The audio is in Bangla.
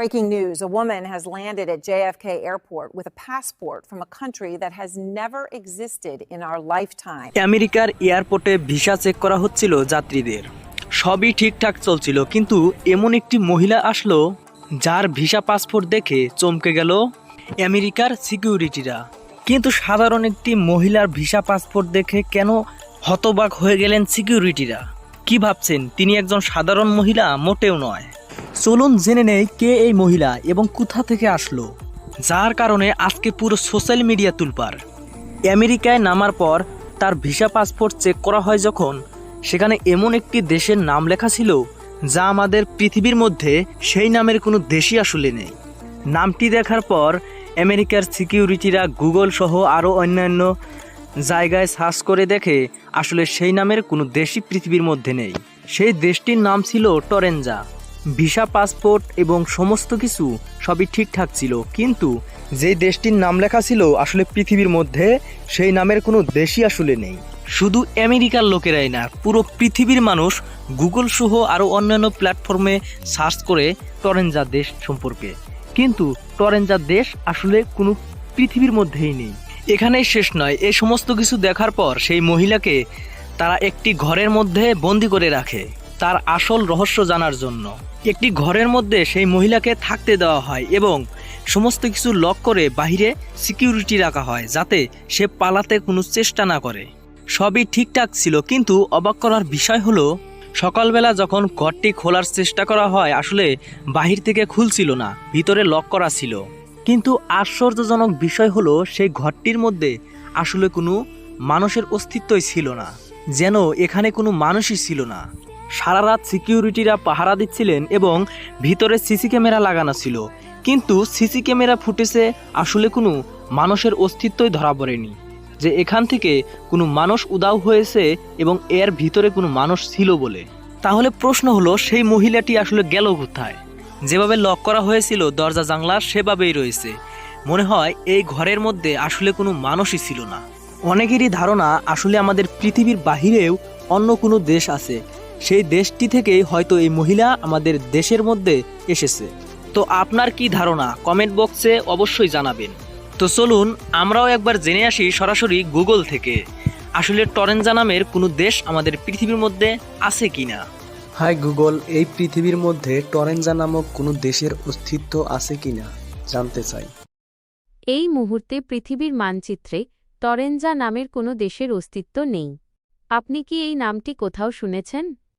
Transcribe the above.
Breaking news, a woman has landed at JFK Airport with a passport from a country that has never existed in our lifetime. আমেরিকার এয়ারপোর্টে ভিসা চেক করা হচ্ছিল যাত্রীদের। সবই ঠিকঠাক চলছিল, কিন্তু এমন একটি মহিলা আসলো যার ভিসা পাসপোর্ট দেখে চমকে গেল আমেরিকার সিকিউরিটিরা। কিন্তু সাধারণ একটি মহিলার ভিসা পাসপোর্ট দেখে কেন হতবাক হয়ে গেলেন সিকিউরিটিরা? কি ভাবছেন? তিনি একজন সাধারণ মহিলা, মোটেও নয়। চলুন জেনে নেই কে এই মহিলা এবং কোথা থেকে আসলো। যার কারণে আজকে পুরো সোশ্যাল মিডিয়া তুলপার। আমেরিকায় নামার পর তার ভিসা পাসপোর্ট চেক করা হয় যখন, সেখানে এমন একটি দেশের নাম লেখা ছিল, যা আমাদের পৃথিবীর মধ্যে সেই নামের কোনো দেশই আসলে নেই। নামটি দেখার পর আমেরিকার সিকিউরিটিরা গুগল সহ আরও অন্যান্য জায়গায় সার্চ করে দেখে আসলে সেই নামের কোনো দেশই পৃথিবীর মধ্যে নেই। সেই দেশটির নাম ছিল টরেঞ্জা ভিসা পাসপোর্ট এবং সমস্ত কিছু সবই ঠিকঠাক ছিল। কিন্তু যে দেশটির নাম লেখা ছিল আসলে পৃথিবীর মধ্যে, সেই নামের কোনো দেশই আসলে নেই। শুধু আমেরিকার লোকেরাই না, পুরো পৃথিবীর মানুষ গুগল সহ আরও অন্যান্য প্ল্যাটফর্মে সার্চ করে টরেঞ্জা দেশ সম্পর্কে। কিন্তু টরেঞ্জা দেশ আসলে কোনো পৃথিবীর মধ্যেই নেই। এখানেই শেষ নয়, এ সমস্ত কিছু দেখার পর সেই মহিলাকে তারা একটি ঘরের মধ্যে বন্দি করে রাখে। তার আসল রহস্য জানার জন্য। একটি ঘরের মধ্যে সেই মহিলাকে থাকতে দেওয়া হয় এবং সমস্ত কিছু লক করে বাহিরে সিকিউরিটি রাখা হয় যাতে সে পালাতে কোনো চেষ্টা না করে। সবই ঠিকঠাক ছিল, কিন্তু অবাক করার বিষয় হলো, সকালবেলা যখন ঘরটি খোলার চেষ্টা করা হয়, আসলে বাহির থেকে খুলছিল না, ভিতরে লক করা ছিল। কিন্তু আশ্চর্যজনক বিষয় হলো, সেই ঘরটির মধ্যে আসলে কোনো মানুষের অস্তিত্বই ছিল না, যেন এখানে কোনো মানুষই ছিল না। সারা রাত সিকিউরিটিরা পাহারা দিচ্ছিলেন এবং ভিতরে সিসি ক্যামেরা লাগানো ছিল। কিন্তু সিসি ক্যামেরা ফুটেছে আসলে কোনো মানুষের অস্তিত্বই ধরা পড়েনি। যে এখান থেকে কোনো মানুষ উদাও হয়েছে এবং এর ভিতরে কোনো মানুষ ছিল বলে। তাহলে প্রশ্ন হলো, সেই মহিলাটি আসলে গেল কোথায়? যেভাবে লক করা হয়েছিল, দরজা জানলা সেভাবেই রয়েছে। মনে হয় এই ঘরের মধ্যে আসলে কোনো মানুষই ছিল না। অনেকেরই ধারণা, আসলে আমাদের পৃথিবীর বাহিরেও অন্য কোনো দেশ আছে। সেই দেশটি থেকেই হয়তো এই মহিলা আমাদের দেশের মধ্যে এসেছে। তো আপনার কি ধারণা? কমেন্ট বক্সে অবশ্যই জানাবেন। তো চলুন আমরাও একবার জেনে আসি সরাসরি গুগল থেকে আসলে টরেঞ্জা নামের কোনো দেশ আমাদের পৃথিবীর মধ্যে আছে কি না হাই গুগল এই পৃথিবীর মধ্যে টরেঞ্জা নামক কোনো দেশের অস্তিত্ব আছে কিনা জানতে চাই। এই মুহূর্তে পৃথিবীর মানচিত্রে টরেঞ্জা নামের কোনো দেশের অস্তিত্ব নেই। আপনি কি এই নামটি কোথাও শুনেছেন?